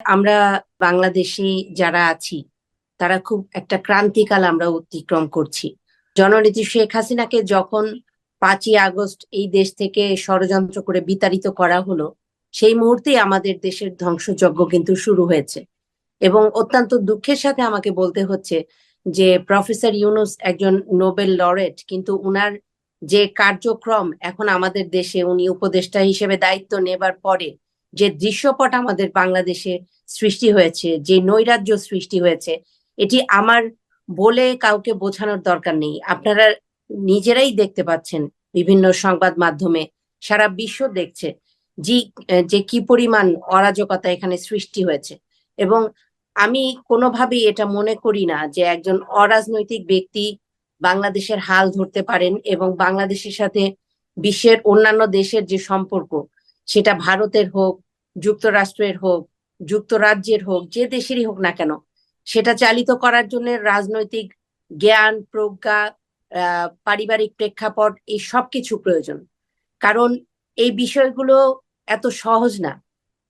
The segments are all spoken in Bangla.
আমরা বাংলাদেশে যারা আছি, তারা খুব একটা ক্রান্তিকাল আমরা অতিক্রম করছি। জননেত্রী শেখ হাসিনাকে যখন পাঁচই আগস্ট এই দেশ থেকে ষড়যন্ত্র করে বিতাড়িত করা হলো, সেই মুহূর্তেই আমাদের দেশের ধ্বংসযজ্ঞ কিন্তু শুরু হয়েছে। এবং অত্যন্ত দুঃখের সাথে আমাকে বলতে হচ্ছে যে, প্রফেসর ইউনুস একজন নোবেল লরেট, কিন্তু উনার যে কার্যক্রম এখন আমাদের দেশে, উনি উপদেষ্টা হিসেবে দায়িত্ব নেবার পরে যে দৃশ্যপট আমাদের বাংলাদেশে সৃষ্টি হয়েছে, যে নৈরাজ্য সৃষ্টি হয়েছে, এটি আমার বলে কাউকে বোঝানোর দরকার নেই। আপনারা নিজেরাই দেখতে পাচ্ছেন বিভিন্ন সংবাদ মাধ্যমে, সারা বিশ্ব দেখছে যে যে কি পরিমাণ অরাজকতা এখানে সৃষ্টি হয়েছে। এবং আমি কোনোভাবেই এটা মনে করি না যে একজন অরাজনৈতিক ব্যক্তি বাংলাদেশের হাল ধরতে পারেন এবং বাংলাদেশের সাথে বিশ্বের অন্যান্য দেশের যে সম্পর্ক সেটা ভারতের হোক, যুক্তরাষ্ট্রের হোক, যুক্তরাজ্যের হোক, যে দেশেরই হোক না কেন, সেটা চালিত করার জন্য রাজনৈতিক জ্ঞান, প্রজ্ঞা পারিবারিক প্রেক্ষাপট, এই সব কিছু প্রয়োজন। কারণ এই বিষয়গুলো এত সহজ না।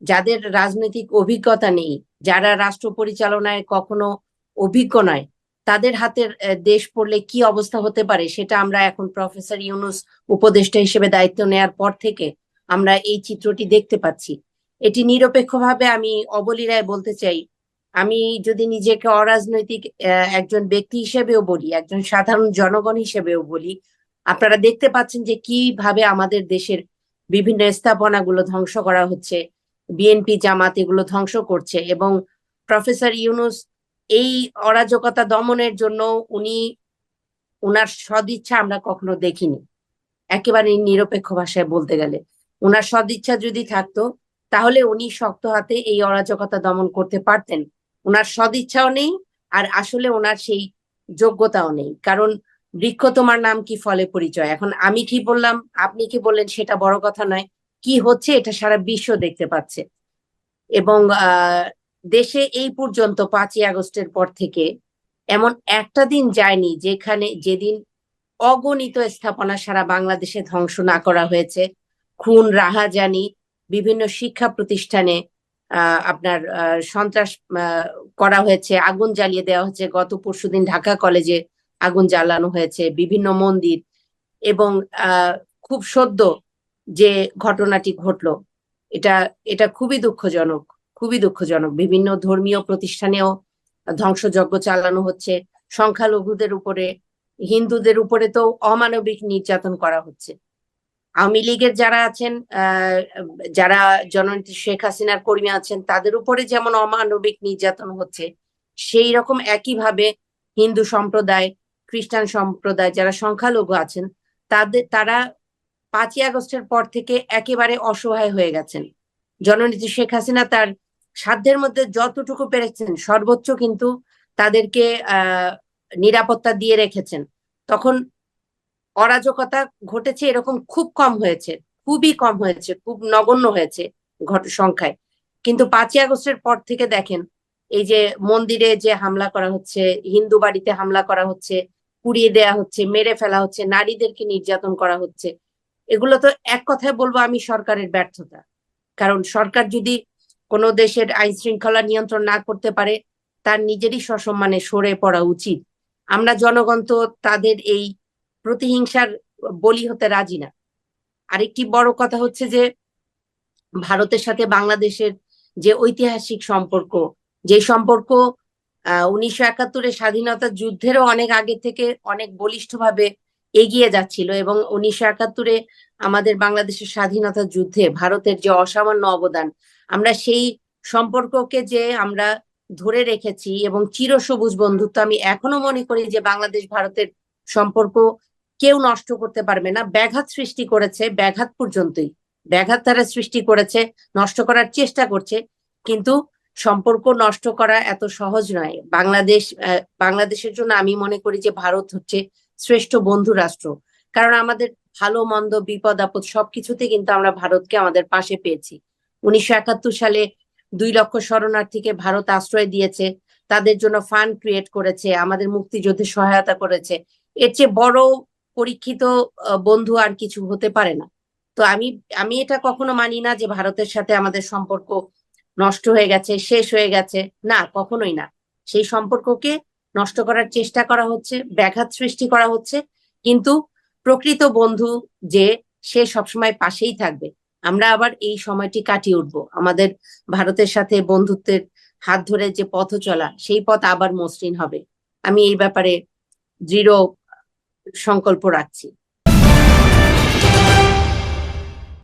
যাদের রাজনৈতিক অভিজ্ঞতা নেই, যারা রাষ্ট্র পরিচালনায় কখনো অভিজ্ঞ নয়, তাদের হাতের দেশ পড়লে কি অবস্থা হতে পারে, সেটা আমরা এখন প্রফেসর ইউনুস উপদেষ্টা হিসেবে দায়িত্ব নেয়ার পর থেকে আমরা এই চিত্রটি দেখতে পাচ্ছি। এটি নিরপেক্ষভাবে আমি অবলীলায় বলতে চাই। আমি যদি নিজেকে অরাজনৈতিক একজন ব্যক্তি হিসেবেও বলি, একজন সাধারণ জনগণ হিসেবেও বলি, আপনারা দেখতে পাচ্ছেন যে কীভাবে আমাদের দেশের বিভিন্ন স্থাপনাগুলো ধ্বংস করা হচ্ছে, বিএনপি জামাত এগুলো ধ্বংস করছে এবং প্রফেসর ইউনুস এই অরাজকতা দমনের জন্য উনি, উনার সদিচ্ছা আমরা কখনো দেখিনি। একেবারে নিরপেক্ষ ভাষায় বলতে গেলে। উনার সদিচ্ছা যদি থাকতো, তাহলে উনি শক্ত হাতে এই অরাজকতা দমন করতে পারতেন। ওনার সদিচ্ছাও নেই, আর আসলে ওনার সেই যোগ্যতাও নেই। কারণ বৃক্ষ তোমার নাম কি ফলে পরিচয়? এখন আমি কি বললাম, আপনি কি বললেন, সেটা বড় কথা নয়। কি হচ্ছে, এটা সারা বিশ্ব দেখতে পাচ্ছে। এবং দেশে এই পর্যন্ত পাঁচই আগস্টের পর থেকে এমন একটা দিন যায়নি যেখানে যেদিন অগণিত স্থাপনা সারা বাংলাদেশে ধ্বংস না করা হয়েছে। খুন, রাহাজানি, বিভিন্ন শিক্ষা প্রতিষ্ঠানে আপনার সন্ত্রাস করা হয়েছে, আগুন জ্বালিয়ে দেওয়া হয়েছে গত পরশুদিন ঢাকা কলেজে আগুন জ্বালানো হয়েছে, বিভিন্ন মন্দির এবং খুব সদ্য যে ঘটনাটি ঘটলো, এটা এটা খুবই দুঃখজনক খুবই দুঃখজনক। বিভিন্ন ধর্মীয় প্রতিষ্ঠানেও ধ্বংসযজ্ঞ চালানো হচ্ছে, সংখ্যালঘুদের উপরে, হিন্দুদের উপরে তো অমানবিক নির্যাতন করা হচ্ছে। আওয়ামী লীগের যারা আছেন যারা জননেত্রী শেখ হাসিনার কর্মী আছেন, তাদের উপরে যেমন অমানবিক নির্যাতন হচ্ছে, সেই রকম একইভাবে হিন্দু সম্প্রদায়, খ্রিস্টান সম্প্রদায় যারা সংখ্যালঘু আছেন, তাদের, তারা পাঁচই আগস্টের পর থেকে একেবারে অসহায় হয়ে গেছেন। জননেত্রী শেখ হাসিনা তার সাধ্যের মধ্যে যতটুকু পেরেছেন, সর্বোচ্চ কিন্তু তাদেরকে নিরাপত্তা দিয়ে রেখেছেন। তখন অরাজকতা ঘটেছে এরকম খুব কম হয়েছে, খুবই কম হয়েছে, খুব নগণ্য হয়েছে ঘট, সংখ্যায়। কিন্তু পাঁচই আগস্টের পর থেকে দেখেন, এই যে মন্দিরে যে হামলা করা হচ্ছে, হিন্দু বাড়িতে হামলা করা হচ্ছে, পুড়িয়ে দেয়া হচ্ছে, মেরে ফেলা হচ্ছে, নারীদেরকে নির্যাতন করা হচ্ছে, এগুলো তো এক কথায় বলব আমি সরকারের ব্যর্থতা। কারণ সরকার যদি কোনো দেশের আইন শৃঙ্খলা নিয়ন্ত্রণ না করতে পারে, তার নিজেরই সসম্মানে সরে পড়া উচিত। আমরা জনগণ তো তাদের এই প্রতিহিংসার বলি হতে রাজি না। আরেকটি বড় কথা হচ্ছে যে, ভারতের সাথে বাংলাদেশের যে ঐতিহাসিক সম্পর্ক, যে সম্পর্ক উনিশশো একাত্তরের স্বাধীনতা যুদ্ধেরও অনেক আগে থেকে অনেক বলিষ্ঠভাবে এগিয়ে যাচ্ছিল এবং উনিশশো একাত্তরে আমাদের বাংলাদেশের স্বাধীনতা যুদ্ধে ভারতের যে অসামান্য অবদান, আমরা সেই সম্পর্ককে যে আমরা ধরে রেখেছি এবং চিরসবুজ বন্ধুত্ব আমি এখনও মনে করি যে বাংলাদেশ ভারতের সম্পর্ক কেউ নষ্ট করতে পারবে না। ব্যাঘাত সৃষ্টি করেছে ব্যাঘাত পর্যন্তই। ব্যাঘাত তারা সৃষ্টি করেছে, নষ্ট করার চেষ্টা করছে, কিন্তু সম্পর্ক নষ্ট করা এত সহজ নয়। বাংলাদেশ বাংলাদেশের জন্য আমি মনে করি যে ভারত হচ্ছে শ্রেষ্ঠ বন্ধু রাষ্ট্র। কারণ আমাদের ভালো, মন্দ, বিপদ, আপদ সবকিছুতে কিন্তু আমরা ভারতকে আমাদের পাশে পেয়েছি। উনিশশো একাত্তর সালে দুই লক্ষ শরণার্থীকে ভারত আশ্রয় দিয়েছে। তাদের জন্য ফান্ড ক্রিয়েট করেছে, আমাদের মুক্তিযুদ্ধে সহায়তা করেছে। এর চেয়ে বড় পরীক্ষিত বন্ধু আর কিছু হতে পারে না। তো আমি আমি এটা কখনো মানি না যে ভারতের সাথে আমাদের সম্পর্ক নষ্ট হয়ে গেছে, শেষ হয়ে গেছে। না, কখনোই না। সেই সম্পর্ককে নষ্ট করার চেষ্টা করা হচ্ছে, ব্যাঘাত সৃষ্টি করা হচ্ছে। কিন্তু প্রকৃত বন্ধু যে, সে সবসময় পাশেই থাকবে। আমরা আবার এই সময়টি কাটিয়ে উঠবো। আমাদের ভারতের সাথে বন্ধুত্বের হাত ধরে যে পথ চলা, সেই পথ আবার মসৃণ হবে। আমি এই ব্যাপারে দৃঢ় সংকল্প রাখছি।